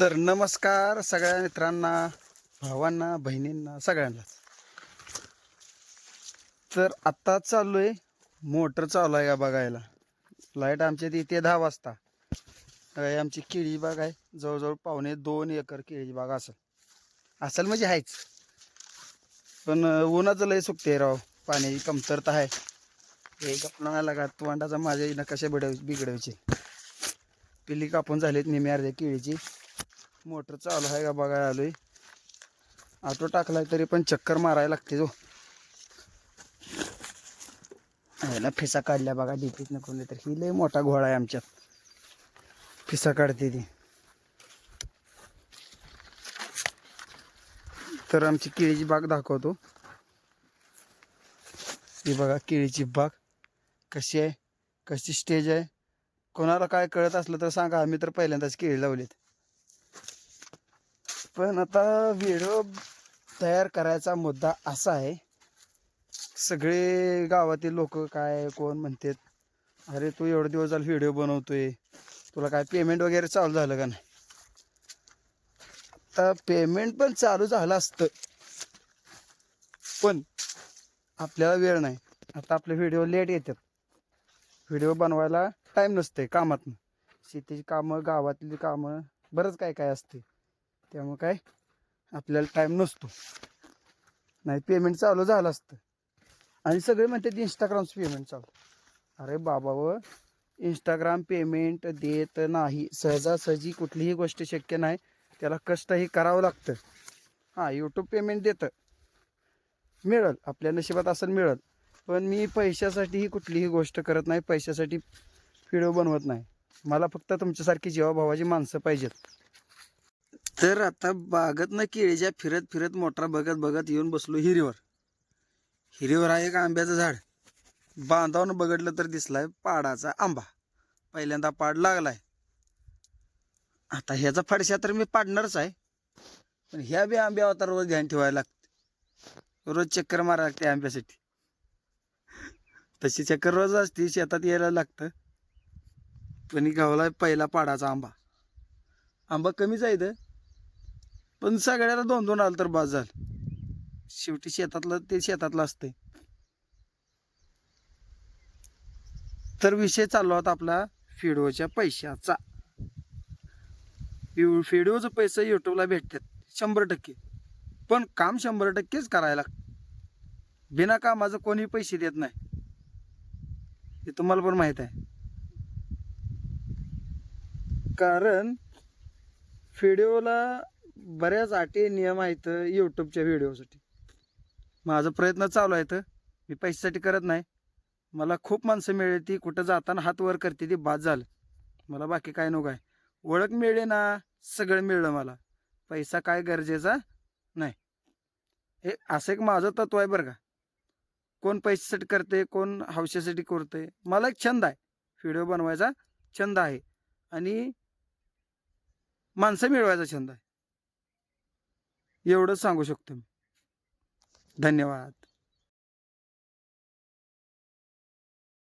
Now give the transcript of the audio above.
तर नमस्कार सगळ्या मित्रांना भावांना बहिणींना सगळ्यांनाच. तर आत्ता चालू आहे मोटर चालू आहे का बघायला. लाइट आमच्या इथे दहा वाजता. आमची केळी बाग आहे जवळजवळ पावणे दोन एकर केळीची बाग असेल. असेल म्हणजे आहेच. पण उन्हाचं लय सुकते राव पाण्याची कमतरता आहे. एक आपल्याला लागा तोंडाचा माझ्या कसे कशा बिडव बिघडवायचे. पिली कापून झालीत निम्या अर्ध्या केळीची. मोटर चालू आहे का बघायला आलोय. ऑटो टाकलाय तरी पण चक्कर मारायला लागते हो. जो ना फिसा काढल्या बघा डीपीत नको तर ही लय मोठा घोडा आहे आमच्यात. फिसा काढते ती. तर आमची केळीची बाग दाखवतो. ही बघा केळीची बाग कशी आहे कशी स्टेज आहे. कोणाला काय कळत असलं तर सांगा. आम्ही तर पहिल्यांदाच केळी लावलीत. पण आता व्हिडिओ तयार करायचा मुद्दा असा आहे. सगळे गावातील लोक काय कोण म्हणतात अरे तू एवढे दिवस झाले व्हिडिओ बनवतोय तुला काय पेमेंट वगैरे चालू झालं का नाही? आता पेमेंट पण चालू झालं असतं. पण आपल्याला वेळ नाही. आता आपले व्हिडिओ लेट येतात. व्हिडिओ बनवायला टाईम नसते कामातनं. शेतीची कामं गावातली कामं बरंच काय काय असते त्यामुळं काय? आपल्याला टाईम नसतो. नाही पेमेंट चालू झालं असतं. आणि सगळे म्हणतात इंस्टाग्रामचं पेमेंट चालू. अरे बाबा व इंस्टाग्राम पेमेंट देत नाही. सहजासहजी कुठलीही गोष्ट शक्य नाही. त्याला कष्टही करावं लागतं. हां यूट्यूब पेमेंट देतं. मिळेल. आपल्या नशिबात असेल मिळेल. पण मी पैशासाठीही कुठलीही गोष्ट करत नाही. पैशासाठी व्हिडिओ बनवत नाही. मला फक्त तुमच्यासारखी जेवाभावाची माणसं पाहिजेत. तर आता बागतनं केळीच्या फिरत फिरत मोटार बघत बघत येऊन बसलो हिरीवर. हिरीवर आहे एक आंब्याचं झाड. बांधावून बघितलं तर दिसलाय पाडाचा आंबा. पहिल्यांदा पाड लागलाय. आता ह्याचा फडशा तर मी पाडणारच आहे. पण ह्या बी आंब्यावर तर रोज ध्यान ठेवायला लागते. रोज चक्कर मारायला लागते आंब्यासाठी. तशी चक्कर रोज असते शेतात यायला लागतं. पण गावला पहिला पाडाचा आंबा. आंबा कमीच आहे इथं. पण सगळ्याला दोन दोन आलं तर बाद झालं. शेवटी शेतातलं ते शेतातलं असतंय. तर विषय चालला होता आपला फिडोच्या पैशाचा. फिडिओचं पैसे युट्यूबला भेटतात शंभर टक्के. पण काम शंभर टक्केच करायला. लागतं बिना कामाचं कोणी पैसे देत नाही. हे तुम्हाला पण माहीत आहे. कारण व्हिडिओला बऱ्याच अटी नियम आहेत यूट्यूबच्या व्हिडिओसाठी माझा प्रयत्न चालू आहे मी पैशासाठी करत नाही. मला खूप माणसं मिळेल ती कुठं जाताना हात वर करते ती बाद झालं. मला बाकी काय नको आहे. ओळख मिळली ना सगळं मिळलं मला. पैसा काय गरजेचा? नाही. हे असं एक माझं तत्व आहे बरं का. कोण पैशासाठी करते कोण हौशासाठी करते. मला एक छंद आहे. व्हिडिओ बनवायचा छंद आहे. आणि माणसं मिळवायचा छंद आहे. एवढंच सांगू शकतो मी. धन्यवाद.